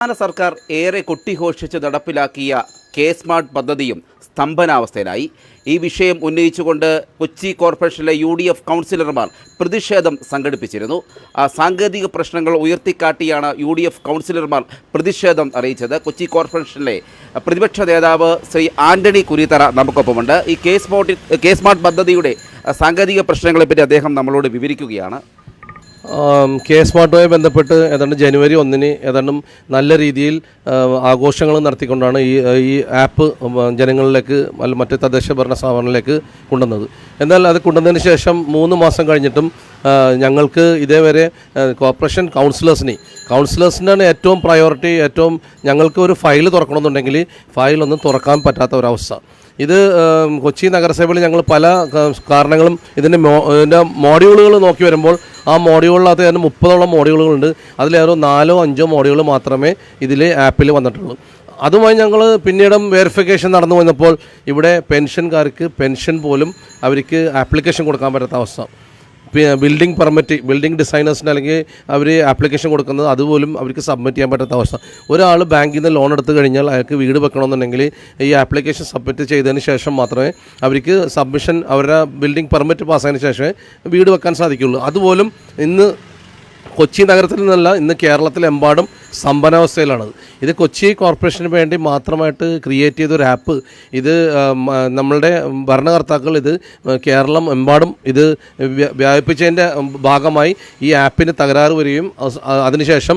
സംസ്ഥാന സർക്കാർ ഏറെ കൊട്ടിഘോഷിച്ച് നടപ്പിലാക്കിയ കെ സ്മാർട്ട് പദ്ധതിയും സ്തംഭനാവസ്ഥയിലായി. ഈ വിഷയം ഉന്നയിച്ചുകൊണ്ട് കൊച്ചി കോർപ്പറേഷനിലെ യു ഡി എഫ് കൗൺസിലർമാർ പ്രതിഷേധം സംഘടിപ്പിച്ചിരുന്നു. ആ സാങ്കേതിക പ്രശ്നങ്ങൾ ഉയർത്തിക്കാട്ടിയാണ് യു ഡി എഫ് കൗൺസിലർമാർ പ്രതിഷേധം അറിയിച്ചത്. കൊച്ചി കോർപ്പറേഷനിലെ പ്രതിപക്ഷ നേതാവ് ശ്രീ ആന്റണി കുരിത്തറ നമുക്കൊപ്പമുണ്ട്. ഈ കെ സ്മാർട്ട് കെ സ്മാർട്ട് പദ്ധതിയുടെ സാങ്കേതിക പ്രശ്നങ്ങളെപ്പറ്റി അദ്ദേഹം നമ്മളോട് വിവരിക്കുകയാണ്. ആം, എസ് സ്മാർട്ടുമായി ബന്ധപ്പെട്ട് ഏതാണ്ട് ജനുവരി ഒന്നിന് ഏതാണ്ടും നല്ല രീതിയിൽ ആഘോഷങ്ങൾ നടത്തിക്കൊണ്ടാണ് ഈ ഈ ആപ്പ് ജനങ്ങളിലേക്ക് അല്ല മറ്റ് തദ്ദേശ ഭരണ സ്ഥാപനങ്ങളിലേക്ക് കൊണ്ടുവന്നത്. എന്നാൽ അത് കൊണ്ടുവന്നതിന് ശേഷം മൂന്ന് മാസം കഴിഞ്ഞിട്ടും ഞങ്ങൾക്ക് ഇതേവരെ കോർപ്പറേഷൻ കൗൺസിലേഴ്സിനെ കൗൺസിലേഴ്സിനാണ് ഏറ്റവും പ്രയോറിറ്റി ഏറ്റവും ഞങ്ങൾക്ക് ഒരു ഫയൽ തുറക്കണമെന്നുണ്ടെങ്കിൽ ഫയലൊന്നും തുറക്കാൻ പറ്റാത്ത ഒരവസ്ഥ. ഇത് കൊച്ചി നഗരസഭയിൽ ഞങ്ങൾ പല കാരണങ്ങളും ഇതിന്റെ മോ ഇതിന്റെ മോഡ്യൂളുകൾ നോക്കി വരുമ്പോൾ ആ മോഡ്യൂളിനകത്ത് തന്നെ മുപ്പതോളം മോഡ്യൂളുകളുണ്ട്. അതിലേറെ നാലോ അഞ്ചോ മോഡ്യൂൾ മാത്രമേ ഇതിൽ ആപ്പിൽ വന്നിട്ടുള്ളൂ. അതുമായി ഞങ്ങൾ പിന്നീടും വെരിഫിക്കേഷൻ നടന്നു വന്നപ്പോൾ ഇവിടെ പെൻഷൻകാർക്ക് പെൻഷൻ പോലും അവർക്ക് ആപ്ലിക്കേഷൻ കൊടുക്കാൻ പറ്റാത്ത അവസ്ഥ. ബിൽഡിംഗ് പെർമിറ്റ് ബിൽഡിംഗ് ഡിസൈനേഴ്സിന് അല്ലെങ്കിൽ അവർ ആപ്ലിക്കേഷൻ കൊടുക്കുന്നത് അതുപോലും അവർക്ക് സബ്മിറ്റ് ചെയ്യാൻ പറ്റാത്ത അവസ്ഥ. ഒരാൾ ബാങ്കിൽ നിന്ന് ലോൺ എടുത്തു കഴിഞ്ഞാൽ അയാൾക്ക് വീട് വെക്കണമെന്നുണ്ടെങ്കിൽ ഈ ആപ്ലിക്കേഷൻ സബ്മിറ്റ് ചെയ്തതിന് ശേഷം മാത്രമേ അവർക്ക് സബ്മിഷൻ അവരുടെ ബിൽഡിംഗ് പെർമിറ്റ് പാസ്സായതിനു ശേഷമേ വീട് വെക്കാൻ സാധിക്കുകയുള്ളൂ. അതുപോലും ഇന്ന് കൊച്ചി നഗരത്തിൽ നിന്നല്ല ഇന്ന് കേരളത്തിലെമ്പാടും സ്തംഭനാവസ്ഥയിലാണ് ഇത് കൊച്ചി കോർപ്പറേഷന് വേണ്ടി മാത്രമായിട്ട് ക്രിയേറ്റ് ചെയ്ത ഒരു ആപ്പ് ഇത് നമ്മളുടെ ഭരണകർത്താക്കൾ ഇത് കേരളം എമ്പാടും ഇത് വ്യ- വ്യാപിപ്പിച്ചതിന്റെ ഭാഗമായി ഈ ആപ്പിന് തകരാറ് വരികയും അതിനുശേഷം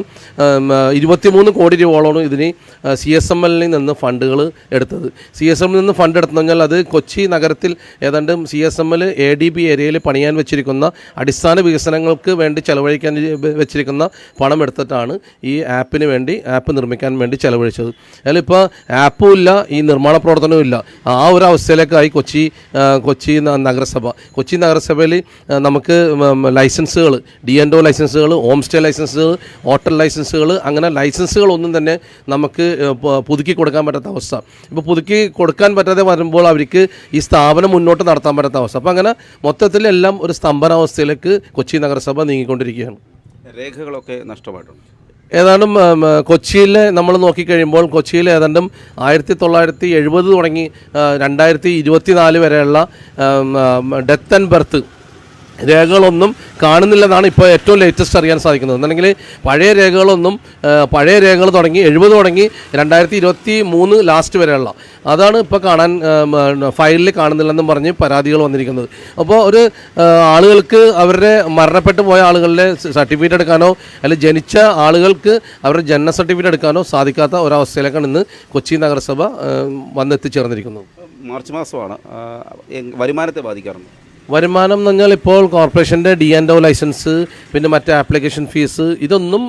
ഇരുപത്തിമൂന്ന് കോടി രൂപയോളമാണ് ഇതിന് സി എസ് എം എല്ലിൽ നിന്ന് ഫണ്ടുകൾ എടുത്തത്. സി എസ് എമ്മിൽ നിന്ന് ഫണ്ട് എടുത്തു കഴിഞ്ഞാൽ അത് കൊച്ചി നഗരത്തിൽ ഏതാണ്ട് C S M L A D B ഏരിയയിൽ പണിയാൻ വെച്ചിരിക്കുന്ന അടിസ്ഥാന വികസനങ്ങൾക്ക് വേണ്ടി ചെലവഴിക്കാൻ വെച്ചിരിക്കുന്ന പണം എടുത്തിട്ടാണ് ഈ ആപ്പിന് വേണ്ടി ആപ്പ് നിർമ്മിക്കാൻ വേണ്ടി ചെലവഴിച്ചത്. അതിലിപ്പോൾ ആപ്പും ഇല്ല ഈ നിർമ്മാണ പ്രവർത്തനവും ഇല്ല. ആ ഒരു അവസ്ഥയിലേക്കായി കൊച്ചി കൊച്ചി നഗരസഭ. കൊച്ചി നഗരസഭയിൽ നമുക്ക് ലൈസൻസുകൾ ഡി എൻ ഒ ലൈസൻസുകൾ ഹോം സ്റ്റേ ലൈസൻസുകൾ ഹോട്ടൽ ലൈസൻസുകൾ അങ്ങനെ ലൈസൻസുകളൊന്നും തന്നെ നമുക്ക് പുതുക്കി കൊടുക്കാൻ പറ്റാത്ത അവസ്ഥ. ഇപ്പോൾ പുതുക്കി കൊടുക്കാൻ പറ്റാതെ വരുമ്പോൾ അവർക്ക് ഈ സ്ഥാപനം മുന്നോട്ട് നടത്താൻ പറ്റാത്ത അവസ്ഥ. അപ്പോൾ അങ്ങനെ മൊത്തത്തിൽ എല്ലാം ഒരു സ്തംഭനാവസ്ഥയിലേക്ക് കൊച്ചി നഗരസഭ നീങ്ങിക്കൊണ്ടിരിക്കുകയാണ്. രേഖകളൊക്കെ നഷ്ടമായിട്ടുണ്ട്. ഏതാണ്ടും കൊച്ചിയിൽ നമ്മൾ നോക്കിക്കഴിയുമ്പോൾ കൊച്ചിയിൽ ഏതാണ്ടും ആയിരത്തി തൊള്ളായിരത്തി എഴുപത് തുടങ്ങി രണ്ടായിരത്തി ഇരുപത്തി നാല് വരെയുള്ള ഡെത്ത് ആൻഡ് ബർത്ത് രേഖകളൊന്നും കാണുന്നില്ലെന്നാണ് ഇപ്പോൾ ഏറ്റവും ലേറ്റസ്റ്റ് അറിയാൻ സാധിക്കുന്നത്. എന്നുണ്ടെങ്കിൽ പഴയ രേഖകളൊന്നും പഴയ രേഖകൾ തുടങ്ങി എഴുപത് തുടങ്ങി രണ്ടായിരത്തി ഇരുപത്തി മൂന്ന് ലാസ്റ്റ് വരെയുള്ള. അതാണ് ഇപ്പോൾ കാണാൻ ഫയലിൽ കാണുന്നില്ലെന്നും പറഞ്ഞ് പരാതികൾ വന്നിരിക്കുന്നത്. അപ്പോൾ ഒരു ആളുകൾക്ക് അവരുടെ മരണപ്പെട്ടു പോയ ആളുകളുടെ സർട്ടിഫിക്കറ്റ് എടുക്കാനോ അല്ലെങ്കിൽ ജനിച്ച ആളുകൾക്ക് അവരുടെ ജനന സർട്ടിഫിക്കറ്റ് എടുക്കാനോ സാധിക്കാത്ത ഒരവസ്ഥയിലേക്കാണ് ഇന്ന് കൊച്ചി നഗരസഭ വന്നെത്തിച്ചേർന്നിരിക്കുന്നത്. മാർച്ച് മാസമാണ് വരുമാനത്തെ ബാധിക്കാറുണ്ട്. വരുമാനം എന്ന് പറഞ്ഞാൽ ഇപ്പോൾ കോർപ്പറേഷന്റെ ഡി ആൻഡ് ഒ ലൈസൻസ് പിന്നെ മറ്റേ ആപ്ലിക്കേഷൻ ഫീസ് ഇതൊന്നും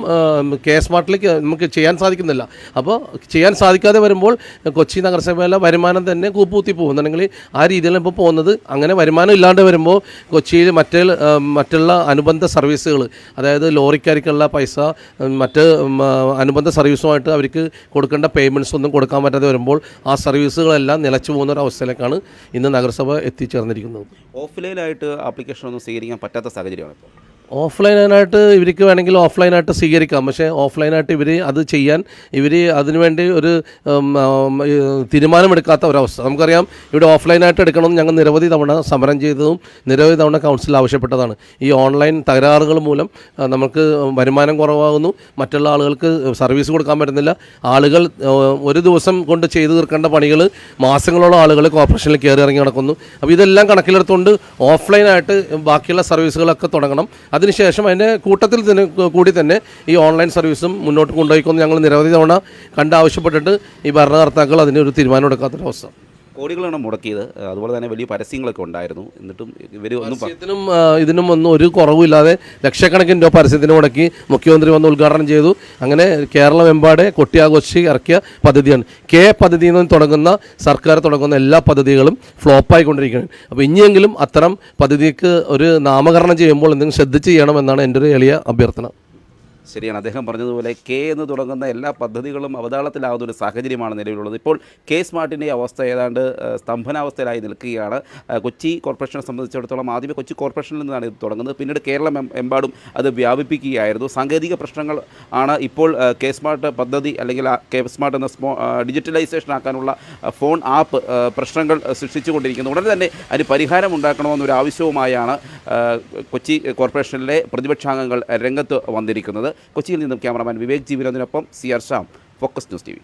കെ സ്മാർട്ടിലേക്ക് നമുക്ക് ചെയ്യാൻ സാധിക്കുന്നില്ല. അപ്പോൾ ചെയ്യാൻ സാധിക്കാതെ വരുമ്പോൾ കൊച്ചി നഗരസഭയിലെ വരുമാനം തന്നെ കൂപ്പുകുത്തി പോകുന്നുണ്ടെങ്കിൽ ആ രീതിയിലാണ് ഇപ്പോൾ പോകുന്നത്. അങ്ങനെ വരുമാനം ഇല്ലാണ്ട് വരുമ്പോൾ കൊച്ചിയിൽ മറ്റേ മറ്റുള്ള അനുബന്ധ സർവീസുകൾ അതായത് ലോറിക്കാർക്കുള്ള പൈസ മറ്റ് അനുബന്ധ സർവീസുമായിട്ട് അവർക്ക് കൊടുക്കേണ്ട പേയ്മെന്റ്സ് ഒന്നും കൊടുക്കാൻ പറ്റാതെ വരുമ്പോൾ ആ സർവീസുകളെല്ലാം നിലച്ചു പോകുന്ന ഒരു അവസ്ഥയിലേക്കാണ് ഇന്ന് നഗരസഭ എത്തിച്ചേർന്നിരിക്കുന്നത്. ഓഫ്ലൈനായിട്ട് ആപ്ലിക്കേഷൻ ഒന്നും സ്വീകരിക്കാൻ പറ്റാത്ത സാഹചര്യമാണ് ഇപ്പോൾ ഓഫ്ലൈനായിട്ട് ഇവർക്ക് വേണമെങ്കിൽ ഓഫ്ലൈനായിട്ട് സ്വീകരിക്കാം. പക്ഷേ ഓഫ്ലൈനായിട്ട് ഇവർ അത് ചെയ്യാൻ ഇവർ അതിനുവേണ്ടി ഒരു തീരുമാനമെടുക്കാത്ത ഒരവസ്ഥ. നമുക്കറിയാം ഇവിടെ ഓഫ്ലൈനായിട്ട് എടുക്കണം ഞങ്ങൾ നിരവധി തവണ സമരം ചെയ്തതും നിരവധി തവണ കൗൺസിൽ ആവശ്യപ്പെട്ടതാണ്. ഈ ഓൺലൈൻ തകരാറുകൾ മൂലം നമുക്ക് വരുമാനം കുറവാകുന്നു. മറ്റുള്ള ആളുകൾക്ക് സർവീസ് കൊടുക്കാൻ പറ്റുന്നില്ല. ആളുകൾ ഒരു ദിവസം കൊണ്ട് ചെയ്തു തീർക്കേണ്ട പണികൾ മാസങ്ങളോളം ആളുകൾ കോർപ്പറേഷനിൽ കയറി ഇറങ്ങി നടക്കുന്നു. അപ്പോൾ ഇതെല്ലാം കണക്കിലെടുത്തുകൊണ്ട് ഓഫ്ലൈനായിട്ട് ബാക്കിയുള്ള സർവീസുകളൊക്കെ തുടങ്ങണം. അതിനുശേഷം അതിന്റെ കൂട്ടത്തിൽ തന്നെ കൂടി തന്നെ ഈ ഓൺലൈൻ സർവീസും മുന്നോട്ട് കൊണ്ടുപോയിക്കൊന്ന് ഞങ്ങൾ നിരവധി തവണ കണ്ട് ആവശ്യപ്പെട്ടിട്ട് ഈ ഭരണകർത്താക്കൾ അതിനൊരു തീരുമാനം എടുക്കാത്തൊരവസ്ഥ. കോടികളാണ് മുടക്കിയത്. അതുപോലെ തന്നെ വലിയ പരസ്യങ്ങളൊക്കെ ഉണ്ടായിരുന്നു. എന്നിട്ടും ഇവർ ഒന്നും ഇതിനും ഒന്നും ഒരു കുറവുമില്ലാതെ ലക്ഷക്കണക്കിന് രൂപ പരസ്യത്തിന് മുടക്കി മുഖ്യമന്ത്രി വന്ന് ഉദ്ഘാടനം ചെയ്തു. അങ്ങനെ കേരളമെമ്പാടെ കൊട്ടിയാഘോഷി ഇറക്കിയ പദ്ധതിയാണ്. കെ പദ്ധതിയിൽ നിന്ന് തുടങ്ങുന്ന സർക്കാർ തുടങ്ങുന്ന എല്ലാ പദ്ധതികളും ഫ്ലോപ്പായിക്കൊണ്ടിരിക്കുകയാണ്. അപ്പോൾ ഇനിയെങ്കിലും അത്തരം പദ്ധതിക്ക് ഒരു നാമകരണം ചെയ്യുമ്പോൾ എന്തെങ്കിലും ശ്രദ്ധിച്ച് ചെയ്യണമെന്നാണ് എന്റെ ഒരു എളിയ അഭ്യർത്ഥന. ശരിയാണ്. അദ്ദേഹം പറഞ്ഞതുപോലെ കെ എന്ന് തുടങ്ങുന്ന എല്ലാ പദ്ധതികളും അവതാളത്തിലാകുന്ന ഒരു സാഹചര്യമാണ് നിലവിലുള്ളത്. ഇപ്പോൾ കെ സ്മാർട്ടിന്റെ അവസ്ഥ ഏതാണ്ട് സ്തംഭനാവസ്ഥയിലായി നിൽക്കുകയാണ്. കൊച്ചി കോർപ്പറേഷനെ സംബന്ധിച്ചിടത്തോളം ആദ്യമേ കൊച്ചി കോർപ്പറേഷനിൽ നിന്നാണ് ഇത് തുടങ്ങുന്നത്. പിന്നീട് കേരളം എമ്പാടും അത് വ്യാപിപ്പിക്കുകയായിരുന്നു. സാങ്കേതിക പ്രശ്നങ്ങൾ ആണ് ഇപ്പോൾ കെ സ്മാർട്ട് പദ്ധതി അല്ലെങ്കിൽ കെ സ്മാർട്ട് എന്ന സ്മോ ഡിജിറ്റലൈസേഷൻ ആക്കാനുള്ള ഫോൺ ആപ്പ് പ്രശ്നങ്ങൾ സൃഷ്ടിച്ചുകൊണ്ടിരിക്കുന്നു. ഉടനെ തന്നെ അതിന് പരിഹാരം ഉണ്ടാക്കണമെന്നൊരു ആവശ്യവുമായാണ് കൊച്ചി കോർപ്പറേഷനിലെ പ്രതിപക്ഷാംഗങ്ങൾ രംഗത്ത് വന്നിരിക്കുന്നത്. കൊച്ചിയിൽ നിന്നും cameraman Vivek G വിനോദിനൊപ്പം C R Sham Focus News T V.